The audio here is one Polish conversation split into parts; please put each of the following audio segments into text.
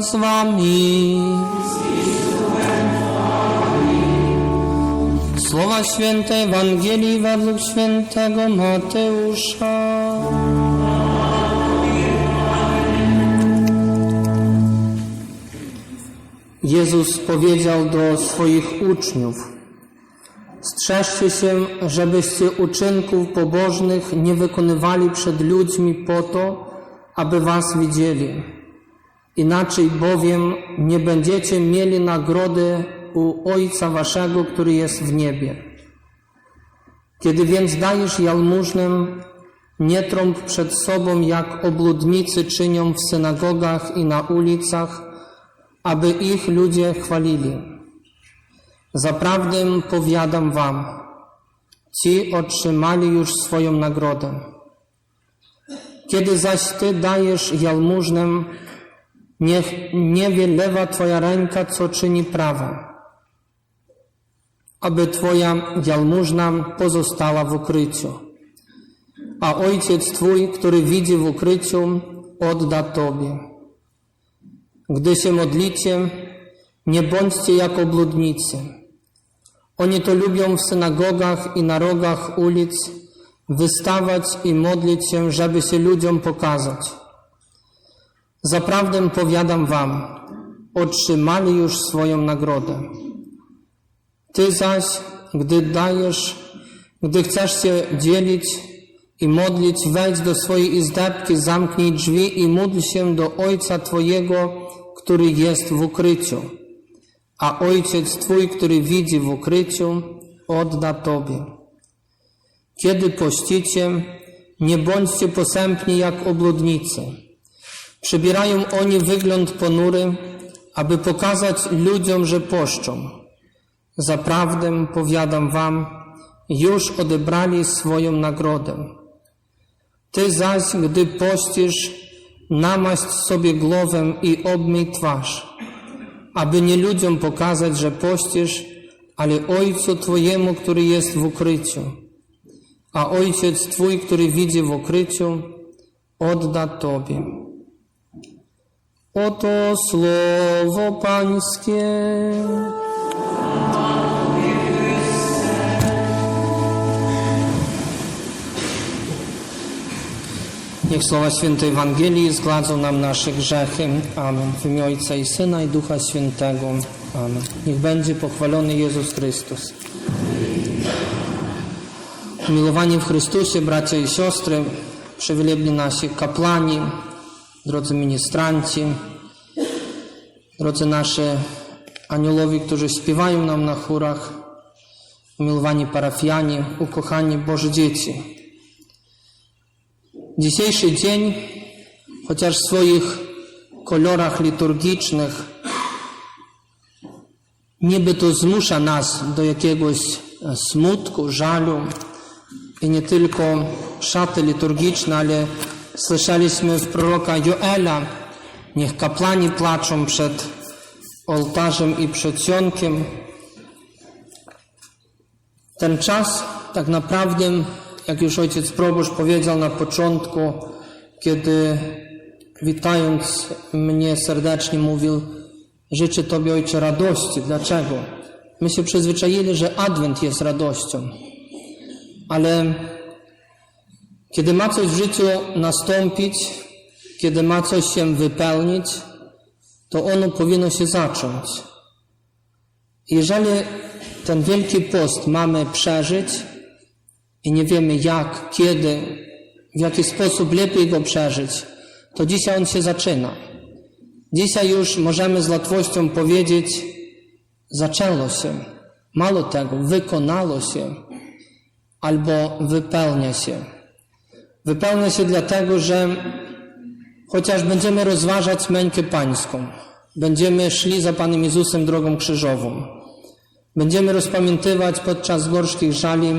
Z wami. Słowa świętej Ewangelii według świętego Mateusza. Jezus powiedział do swoich uczniów: Strzeżcie się, żebyście uczynków pobożnych nie wykonywali przed ludźmi po to, aby was widzieli. Inaczej bowiem nie będziecie mieli nagrody u Ojca Waszego, który jest w niebie. Kiedy więc dajesz jałmużnę, nie trąb przed sobą, jak obludnicy czynią w synagogach i na ulicach, aby ich ludzie chwalili. Zaprawdę powiadam wam, ci otrzymali już swoją nagrodę. Kiedy zaś ty dajesz jałmużnę, niech nie wie lewa twoja ręka, co czyni prawa, aby twoja jałmużna pozostała w ukryciu. A ojciec twój, który widzi w ukryciu, odda tobie. Gdy się modlicie, nie bądźcie jak obludnicy. Oni to lubią w synagogach i na rogach ulic wystawać i modlić się, żeby się ludziom pokazać. Zaprawdę powiadam wam, otrzymali już swoją nagrodę. Ty zaś, gdy dajesz, gdy chcesz się dzielić i modlić, wejdź do swojej izdebki, zamknij drzwi i módl się do Ojca Twojego, który jest w ukryciu. A Ojciec Twój, który widzi w ukryciu, odda Tobie. Kiedy pościcie, nie bądźcie posępni jak obludnicy. Przybierają oni wygląd ponury, aby pokazać ludziom, że poszczą. Zaprawdę powiadam wam, już odebrali swoją nagrodę. Ty zaś, gdy pościsz, namaść sobie głowę i obmyj twarz, aby nie ludziom pokazać, że pościsz, ale Ojcu Twojemu, który jest w ukryciu. A Ojciec Twój, który widzi w ukryciu, odda Tobie. Oto słowo Pańskie. Niech słowa świętej Ewangelii zgladzą nam nasze grzechy. Amen. W imię Ojca i Syna i Ducha Świętego. Amen. Niech będzie pochwalony Jezus Chrystus. Umiłowani w Chrystusie, bracia i siostry, przywilebieni nasi kapłani, drodzy ministranci, drodzy nasi aniołowie, którzy śpiewają nam na chórach, umiłowani parafianie, ukochani Boże dzieci. Dzisiejszy dzień, chociaż w swoich kolorach liturgicznych, niby to zmusza nas do jakiegoś smutku, żalu i nie tylko szaty liturgiczne, ale słyszeliśmy w proroka Joela, niech kapłani płaczą przed ołtarzem i przedsionkiem. Ten czas tak naprawdę jak już ojciec proboszcz powiedział na początku, kiedy witając mnie serdecznie mówił, życzę Tobie Ojcze radości. Dlaczego? My się przyzwyczaili, że Adwent jest radością. Ale kiedy ma coś w życiu nastąpić, kiedy ma coś się wypełnić, to ono powinno się zacząć. Jeżeli ten Wielki Post mamy przeżyć, i nie wiemy jak, kiedy, w jaki sposób lepiej go przeżyć, to dzisiaj on się zaczyna. Dzisiaj już możemy z łatwością powiedzieć, zaczęło się. Mało tego, wykonało się albo wypełnia się. Wypełnia się dlatego, że chociaż będziemy rozważać mękę pańską, będziemy szli za Panem Jezusem drogą krzyżową, będziemy rozpamiętywać podczas gorzkich żali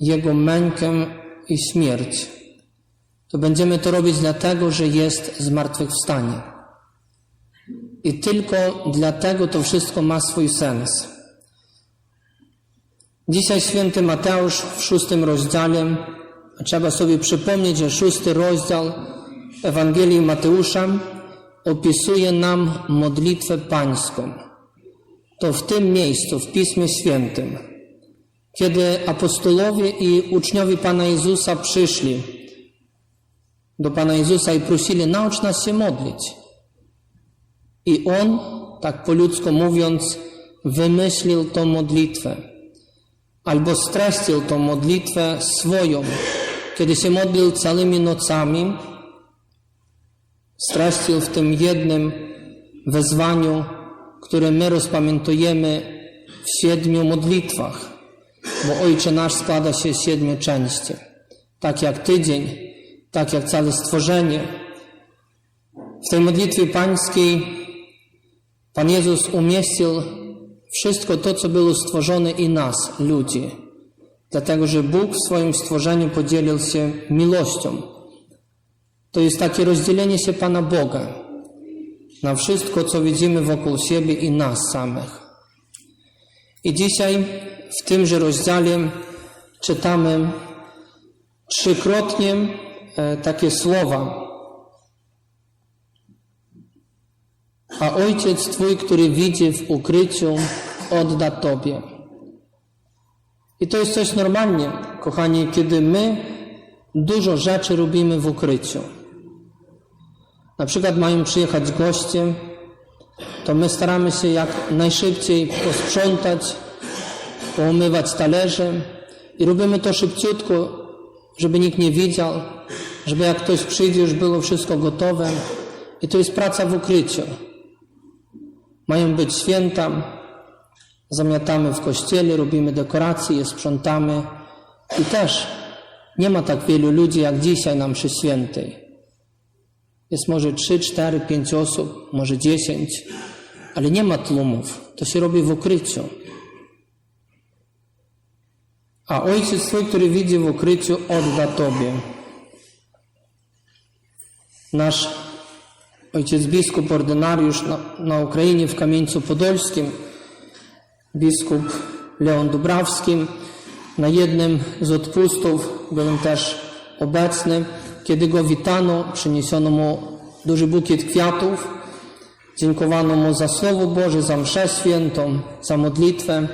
jego mękę i śmierć, to będziemy to robić dlatego, że jest zmartwychwstanie. I tylko dlatego to wszystko ma swój sens. Dzisiaj święty Mateusz w szóstym rozdziale, trzeba sobie przypomnieć, że szósty rozdział Ewangelii Mateusza opisuje nam modlitwę pańską. To w tym miejscu, w Pismie Świętym, kiedy apostolowie i uczniowie Pana Jezusa przyszli do Pana Jezusa i prosili, naucz nas się modlić. I On, tak po ludzku mówiąc, wymyślił tą modlitwę, albo streścił tą modlitwę swoją, kiedy się modlił całymi nocami, streścił w tym jednym wezwaniu, które my rozpamiętujemy w siedmiu modlitwach, bo Ojcze Nasz składa się z siedmiu części, tak jak tydzień, tak jak całe stworzenie. W tej modlitwie pańskiej Pan Jezus umieścił wszystko to, co było stworzone i nas, ludzi. Dlatego, że Bóg w swoim stworzeniu podzielił się miłością. To jest takie rozdzielenie się Pana Boga na wszystko, co widzimy wokół siebie i nas samych. I dzisiaj w tymże rozdziale czytamy trzykrotnie e, takie słowa. A Ojciec Twój, który widzi w ukryciu, odda Tobie. I to jest coś normalnie, kochani, kiedy my dużo rzeczy robimy w ukryciu. Na przykład mają przyjechać goście, to my staramy się jak najszybciej posprzątać, poumywać talerze i robimy to szybciutko, żeby nikt nie widział, żeby jak ktoś przyjdzie, już było wszystko gotowe. I to jest praca w ukryciu. Mają być święta, zamiatamy w kościele, robimy dekoracje, je sprzątamy i też nie ma tak wielu ludzi jak dzisiaj na mszy świętej. Jest może 3, 4, 5 osób, może 10, ale nie ma tłumów. To się robi w ukryciu. A Ojciec Twój, który widzi w ukryciu, odda Tobie. Nasz ojciec biskup, ordynariusz na, na Ukrainie w Kamieńcu Podolskim, biskup Leon Dubrawski, na jednym z odpustów byłem też obecny. Kiedy go witano, przyniesiono mu duży bukiet kwiatów, dziękowano mu za Słowo Boże, za mszę świętą, za modlitwę.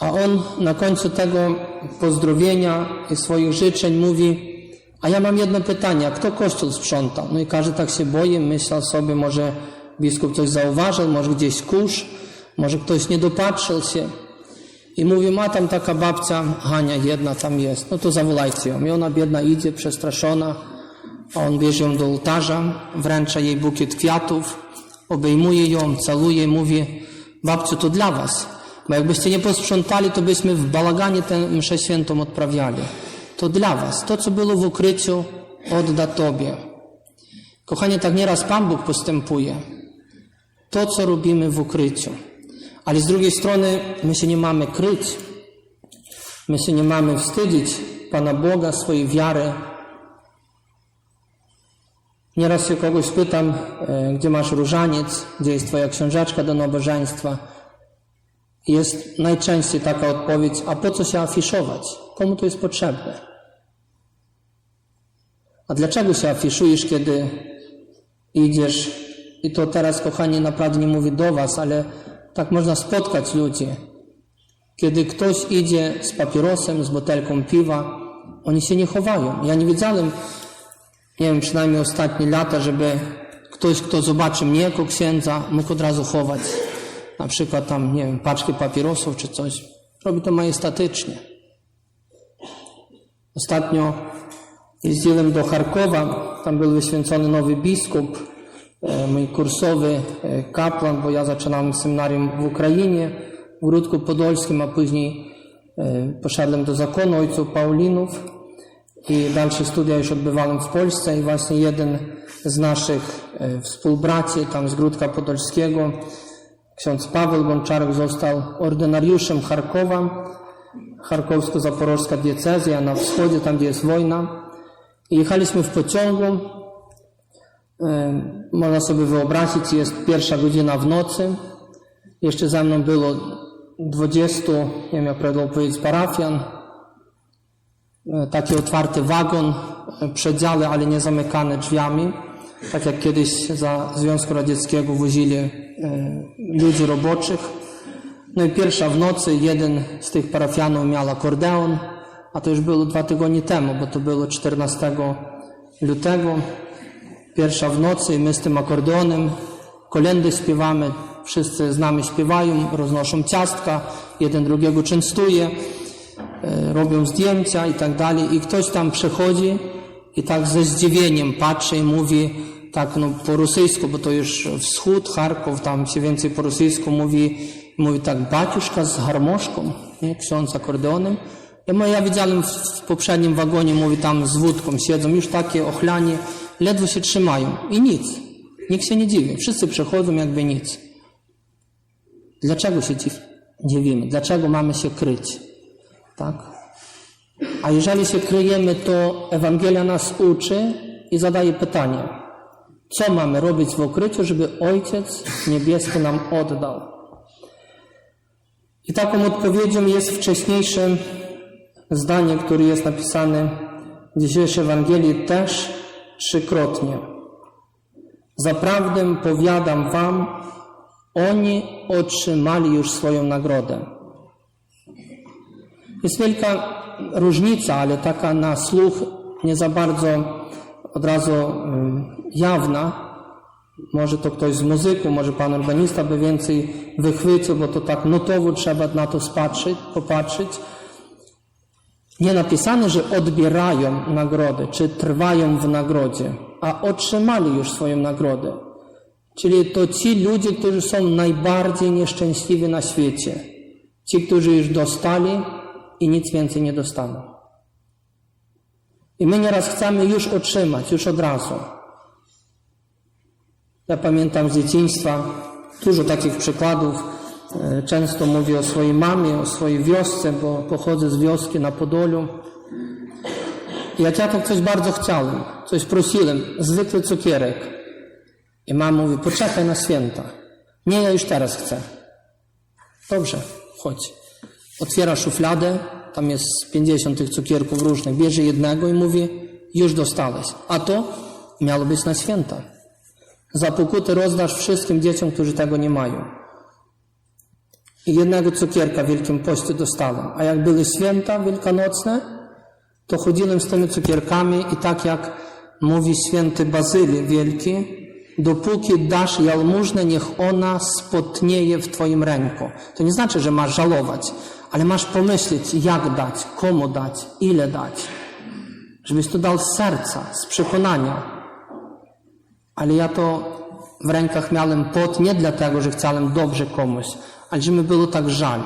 A on na końcu tego pozdrowienia i swoich życzeń mówi, a ja mam jedno pytanie, kto kościół sprząta? No i każdy tak się boi, myślał sobie, może biskup coś zauważył, może gdzieś kurz, może ktoś nie dopatrzył się. I mówi, ma tam taka babcia, Hania jedna tam jest, no to zawołajcie ją. I ona biedna idzie, przestraszona, a on bierze ją do ołtarza, wręcza jej bukiet kwiatów, obejmuje ją, caluje mówi, babciu, to dla was. Bo jakbyście nie posprzątali, to byśmy w balaganie tę mszę świętą odprawiali. To dla was. To, co było w ukryciu, odda Tobie. Kochanie, tak nieraz Pan Bóg postępuje. To, co robimy w ukryciu. Ale z drugiej strony, my się nie mamy kryć. My się nie mamy wstydzić Pana Boga, swojej wiary. Nieraz się kogoś pytam, e, gdzie masz różaniec, gdzie jest Twoja książeczka do nabożeństwa. Jest najczęściej taka odpowiedź, a po co się afiszować? Komu to jest potrzebne? A dlaczego się afiszujesz, kiedy idziesz? I to teraz, kochani, naprawdę nie mówię do Was, ale tak można spotkać ludzi. Kiedy ktoś idzie z papierosem, z butelką piwa, oni się nie chowają. Ja nie widziałem, nie wiem, przynajmniej ostatnie lata, żeby ktoś, kto zobaczy mnie jako księdza, mógł od razu chować na przykład tam, nie wiem, paczki papierosów czy coś. Robi to majestatycznie. Ostatnio jeździłem do Charkowa, tam był wyświęcony nowy biskup, mój kursowy e, kapłan, bo ja zaczynałem seminarium w Ukrainie, w Grudku Podolskim, a później e, poszedłem do zakonu ojców Paulinów i dalsze studia już odbywałem w Polsce i właśnie jeden z naszych współbraci tam z Grudka Podolskiego Ksiądz Paweł Gonczarek został ordynariuszem Charkowa, charkowsko-zaporożska diecezja na wschodzie, tam gdzie jest wojna. I jechaliśmy w pociągu. Można sobie wyobrazić, jest pierwsza godzina w nocy. Jeszcze za mną było 20, nie wiem jak prawidłowo powiedzieć, parafian. Taki otwarty wagon, przedziale, ale nie zamykane drzwiami. tak jak kiedyś za Związku Radzieckiego wozili e, ludzi roboczych. No i pierwsza w nocy jeden z tych parafianów miał akordeon, a to już było dwa tygodnie temu, bo to było 14 lutego. Pierwsza w nocy i my z tym akordeonem kolendy śpiewamy, wszyscy z nami śpiewają, roznoszą ciastka, jeden drugiego częstuje, e, robią zdjęcia i tak dalej. I ktoś tam przychodzi i tak ze zdziwieniem patrzy i mówi tak no, po rosyjsku, bo to już wschód, Charków, tam się więcej po rosyjsku mówi, mówi tak, baciuszka z harmoszką, nie? ksiądz akordeonem. Ja, ja widziałem w, w poprzednim wagonie, mówi tam z wódką siedzą, już takie ochlanie, ledwo się trzymają i nic. Nikt się nie dziwi. Wszyscy przechodzą jakby nic. Dlaczego się dziw, dziwimy? Dlaczego mamy się kryć? Tak? A jeżeli się kryjemy, to Ewangelia nas uczy i zadaje pytanie. Co mamy robić w ukryciu, żeby Ojciec Niebieski nam oddał? I taką odpowiedzią jest wcześniejsze zdanie, które jest napisane w dzisiejszej Ewangelii też trzykrotnie. Zaprawdę powiadam wam, oni otrzymali już swoją nagrodę. Jest wielka różnica, ale taka na słuch nie za bardzo od razu ym, jawna. Może to ktoś z muzyką, może pan organista by więcej wychwycił, bo to tak nutowo trzeba na to spatrzeć, popatrzeć. Nie napisane, że odbierają nagrodę, czy trwają w nagrodzie, a otrzymali już swoją nagrodę. Czyli to ci ludzie, którzy są najbardziej nieszczęśliwi na świecie. Ci, którzy już dostali i nic więcej nie dostaną. I my nieraz chcemy już otrzymać, już od razu. Ja pamiętam z dzieciństwa dużo takich przykładów. E, Często mówię o swojej mamie, o swojej wiosce, bo pochodzę z wioski na Podolu. Jak ja tak coś bardzo chciałem, coś prosiłem, zwykły cukierek. I mama mówi, poczekaj na święta. Nie, ja już teraz chcę. Dobrze, chodź. Otwiera szufladę, tam jest 50 tych cukierków różnych, bierze jednego i mówi, już dostałeś. A to miało być na święta. Za pokuty rozdasz wszystkim dzieciom, którzy tego nie mają. I jednego cukierka w Wielkim Poście dostałem. A jak były święta wielkanocne, to chodziłem z tymi cukierkami i tak jak mówi święty Bazyli Wielki, dopóki dasz jałmużnę, niech ona spotnieje w Twoim ręku. To nie znaczy, że masz żałować, ale masz pomyśleć, jak dać, komu dać, ile dać. Żebyś to dał z serca, z przekonania. Ale ja to w rękach miałem pot nie dlatego, że chciałem dobrze komuś, ale że mi było tak żal,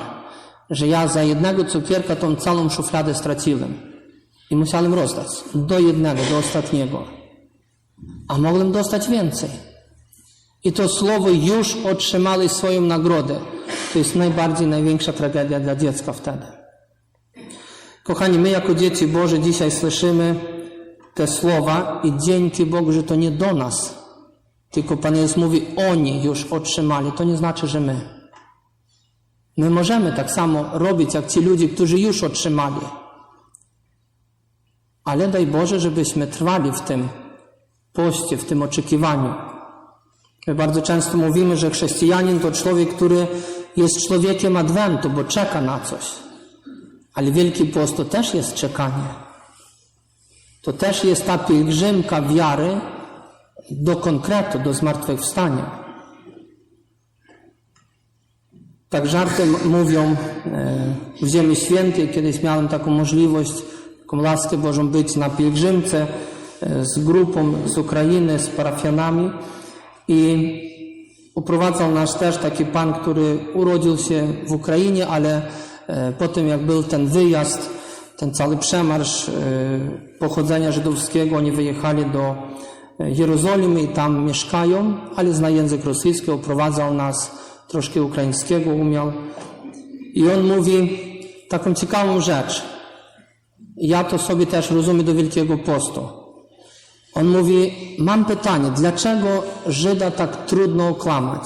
że ja za jednego cukierka tą całą szufladę straciłem i musiałem rozdać do jednego, do ostatniego. A mogłem dostać więcej. I to słowo już otrzymali swoją nagrodę. To jest najbardziej, największa tragedia dla dziecka wtedy. Kochani, my jako dzieci Boże dzisiaj słyszymy te słowa i dzięki Bogu, że to nie do nas, tylko Pan Jezus mówi, oni już otrzymali. To nie znaczy, że my. My możemy tak samo robić, jak ci ludzie, którzy już otrzymali. Ale daj Boże, żebyśmy trwali w tym poście, w tym oczekiwaniu. My bardzo często mówimy, że chrześcijanin to człowiek, który jest człowiekiem adwentu, bo czeka na coś. Ale Wielki Post to też jest czekanie. To też jest ta pielgrzymka wiary do konkretu, do zmartwychwstania. Tak żartem mówią e, w Ziemi Świętej, kiedyś miałem taką możliwość, taką laskę Bożą być na pielgrzymce e, z grupą z Ukrainy, z parafianami i uprowadzał nas też taki pan, który urodził się w Ukrainie, ale e, po tym jak był ten wyjazd, ten cały przemarsz pochodzenia żydowskiego, oni wyjechali do Jerozolimy i tam mieszkają, ale zna język rosyjski, oprowadzał nas, troszkę ukraińskiego umiał. I on mówi taką ciekawą rzecz. Ja to sobie też rozumiem do Wielkiego Postu. On mówi, mam pytanie, dlaczego Żyda tak trudno okłamać?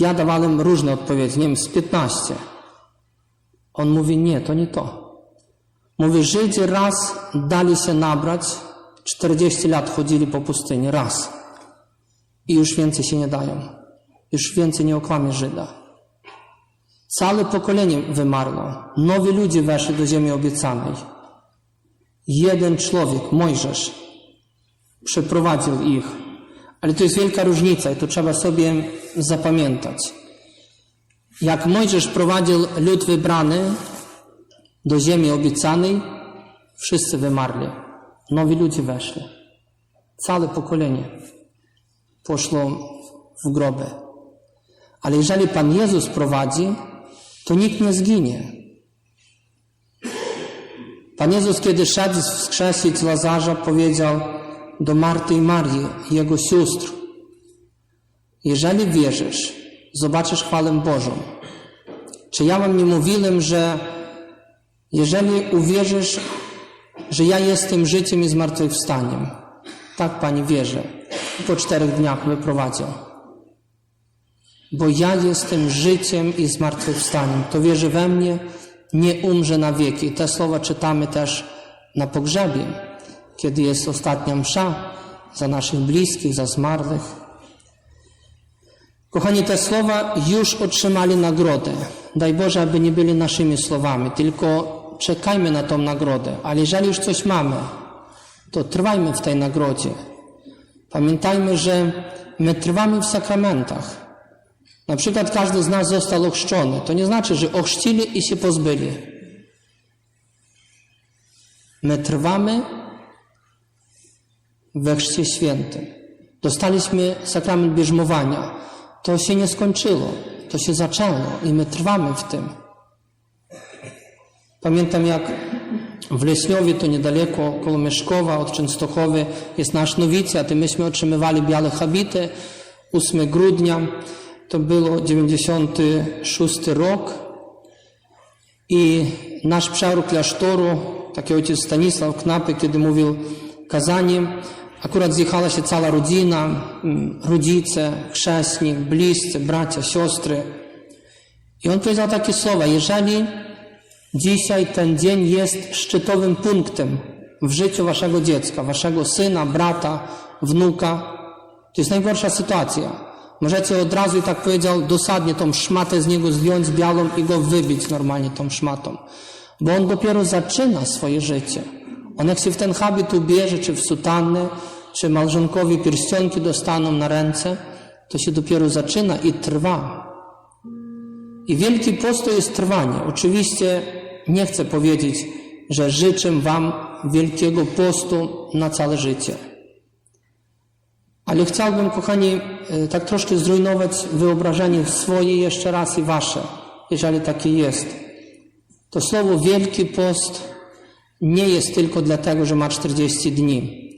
Ja dawałem różne odpowiedzi, nie wiem, z 15. On mówi, nie, to nie to. Mówi, Żydzi raz dali się nabrać, 40 lat chodzili po pustyni, raz. I już więcej się nie dają. Już więcej nie okłamie Żyda. Całe pokolenie wymarło. Nowi ludzie weszli do ziemi obiecanej. Jeden człowiek, Mojżesz, przeprowadził ich. Ale to jest wielka różnica i to trzeba sobie zapamiętać. Jak Mojżesz prowadził lud wybrany do ziemi obiecanej, wszyscy wymarli. Nowi ludzie weszli. Całe pokolenie poszło w groby. Ale jeżeli Pan Jezus prowadzi, to nikt nie zginie. Pan Jezus, kiedy szedł wskrzesić Lazarza, powiedział do Marty i Marii, jego sióstr, jeżeli wierzysz, zobaczysz chwałę Bożą. Czy ja wam nie mówiłem, że jeżeli uwierzysz, że ja jestem życiem i zmartwychwstaniem, tak Pani wierzę, po czterech dniach wyprowadził. Bo ja jestem życiem i zmartwychwstaniem. To wierzy we mnie, nie umrze na wieki. Te słowa czytamy też na pogrzebie, kiedy jest ostatnia msza za naszych bliskich, za zmarłych. Kochani, te słowa już otrzymali nagrodę. Daj Boże, aby nie byli naszymi słowami, tylko czekajmy na tą nagrodę. Ale jeżeli już coś mamy, to trwajmy w tej nagrodzie. Pamiętajmy, że my trwamy w sakramentach. Na przykład każdy z nas został ochrzczony. To nie znaczy, że ochrzcili i się pozbyli. My trwamy we chrzcie świętym. Dostaliśmy sakrament bierzmowania. To się nie skończyło. To się zaczęło i my trwamy w tym. Pamiętam jak w Leśniowie, to niedaleko, koło Mieszkowa, od Częstochowy, jest nasz nowicjat i myśmy otrzymywali białe habity 8 grudnia. To było 96 rok i nasz przeor klasztoru, taki ojciec Stanisław Knapy, kiedy mówił kazanie, akurat zjechała się cała rodzina, rodzice, chrzestni, bliscy, bracia, siostry. I on powiedział takie słowa, jeżeli dzisiaj ten dzień jest szczytowym punktem w życiu waszego dziecka, waszego syna, brata, wnuka, to jest najgorsza sytuacja. Możecie od razu, tak powiedział, dosadnie tą szmatę z niego zdjąć białą i go wybić normalnie tą szmatą. Bo on dopiero zaczyna swoje życie. On jak się w ten habit ubierze, czy w sutannę, czy małżonkowi pierścionki dostaną na ręce, to się dopiero zaczyna i trwa. I Wielki Post to jest trwanie. Oczywiście nie chcę powiedzieć, że życzę Wam Wielkiego Postu na całe życie. Ale chciałbym, kochani, e, tak troszkę zrujnować wyobrażenie swoje jeszcze raz i Wasze, jeżeli takie jest. To słowo Wielki Post nie jest tylko dlatego, że ma 40 dni,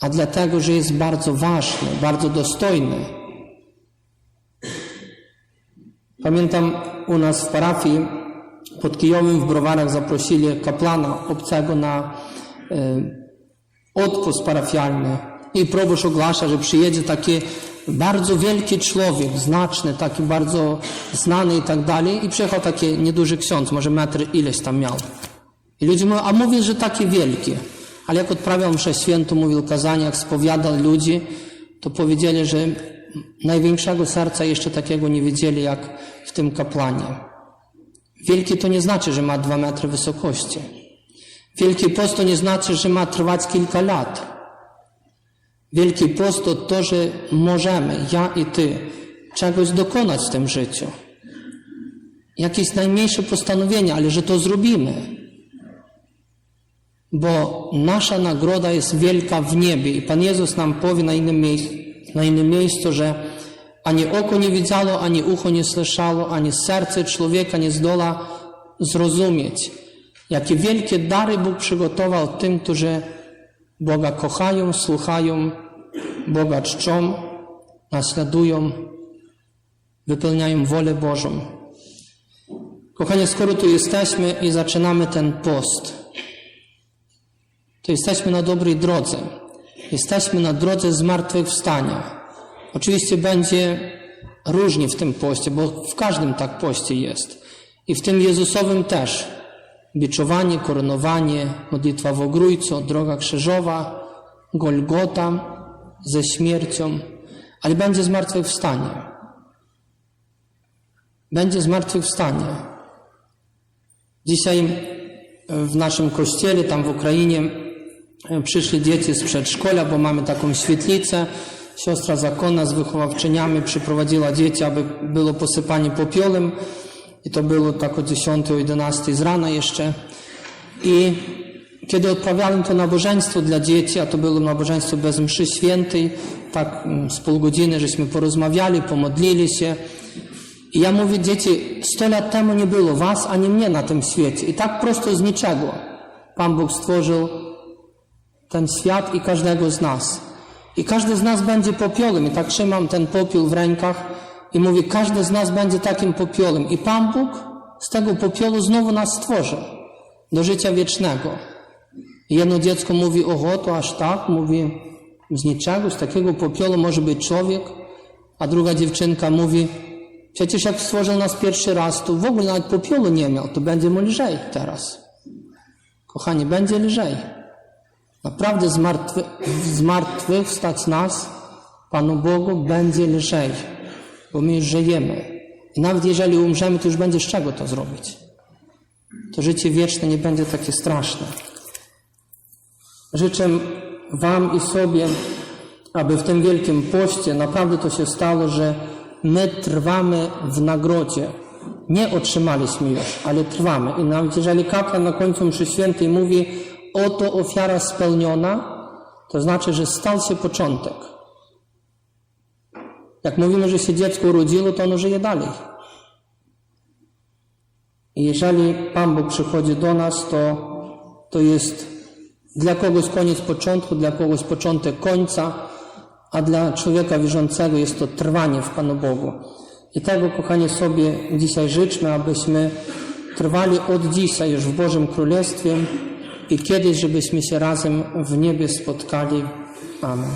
a dlatego, że jest bardzo ważny, bardzo dostojny. Pamiętam u nas w parafii pod Kijowem w Browarach zaprosili kaplana obcego na e, odpust parafialny i proboszcz ogłasza, że przyjedzie taki bardzo wielki człowiek, znaczny, taki bardzo znany i tak dalej i przyjechał taki nieduży ksiądz, może metr ileś tam miał. I ludzie mówią, a mówię, że takie wielkie. Ale jak odprawiał mszę świętą, mówił kazanie, jak spowiadał ludzi, to powiedzieli, że największego serca jeszcze takiego nie widzieli, jak w tym kapłanie. Wielki to nie znaczy, że ma dwa metry wysokości. Wielki post to nie znaczy, że ma trwać kilka lat. Wielki post to to, że możemy, ja i ty, czegoś dokonać w tym życiu. Jakieś najmniejsze postanowienie, ale że to zrobimy. Bo nasza nagroda jest wielka w niebie i Pan Jezus nam powie na innym, na innym miejscu, że ani oko nie widziało, ani ucho nie słyszało, ani serce człowieka nie zdola zrozumieć, jakie wielkie dary Bóg przygotował tym, którzy Boga kochają, słuchają, Boga czczą, naśladują, wypełniają wolę Bożą. Kochani, skoro tu jesteśmy i zaczynamy ten post, to jesteśmy na dobrej drodze. Jesteśmy na drodze zmartwychwstania. Oczywiście będzie różnie w tym poście, bo w każdym tak poście jest. I w tym Jezusowym też. Biczowanie, koronowanie, modlitwa w ogrójcu, droga krzyżowa, Golgota, ze śmiercią, ale będzie zmartwychwstanie. Będzie zmartwychwstanie. Dzisiaj w naszym kościele, tam w Ukrainie, e, przyszli dzieci z przedszkola, bo mamy taką świetlicę. Siostra zakonna z wychowawczyniami przyprowadziła dzieci, aby było posypanie popiołem. I to było tak o 10, o 11 z rana jeszcze. I kiedy odprawiałem to nabożeństwo dla dzieci, a to było nabożeństwo bez mszy świętej, tak mm, z pół godziny żeśmy porozmawiali, pomodlili się. I ja mówię, dzieci, 100 lat temu nie było was, ani mnie na tym świecie. I tak prosto z niczego Pan Bóg stworzył ten świat i każdego z nas. I każdy z nas będzie popiołem. I tak trzymam ten popiół w rękach i mówię, każdy z nas będzie takim popiołem. I Pan Bóg z tego popiołu znowu nas stworzy do życia wiecznego. I jedno dziecko mówi, oho, to aż tak, mówi, z niczego, z takiego popiołu może być człowiek, a druga dziewczynka mówi, przecież jak stworzył nas pierwszy raz, to w ogóle nawet popiołu nie miał, to będzie mu lżej teraz. Kochani, będzie lżej. Naprawdę z, martwy, z martwych wstać nas, Panu Bogu, będzie lżej, bo my żyjemy. I nawet jeżeli umrzemy, to już będzie z czego to zrobić. To życie wieczne nie będzie takie straszne. Życzę Wam i sobie, aby w tym wielkim poście naprawdę to się stało, że my trwamy w nagrodzie. Nie otrzymaliśmy już, ale trwamy. I nawet jeżeli kapłan na końcu mszy świętej mówi, oto ofiara spełniona, to znaczy, że stał się początek. Jak mówimy, że się dziecko urodziło, to ono żyje dalej. I jeżeli Pan Bóg przychodzi do nas, to, to jest dla kogoś koniec początku, dla kogoś początek końca, a dla człowieka wierzącego jest to trwanie w Panu Bogu. I tego, kochanie, sobie dzisiaj życzmy, abyśmy trwali od dzisiaj już w Bożym Królestwie i kiedyś, żebyśmy się razem w niebie spotkali. Amen.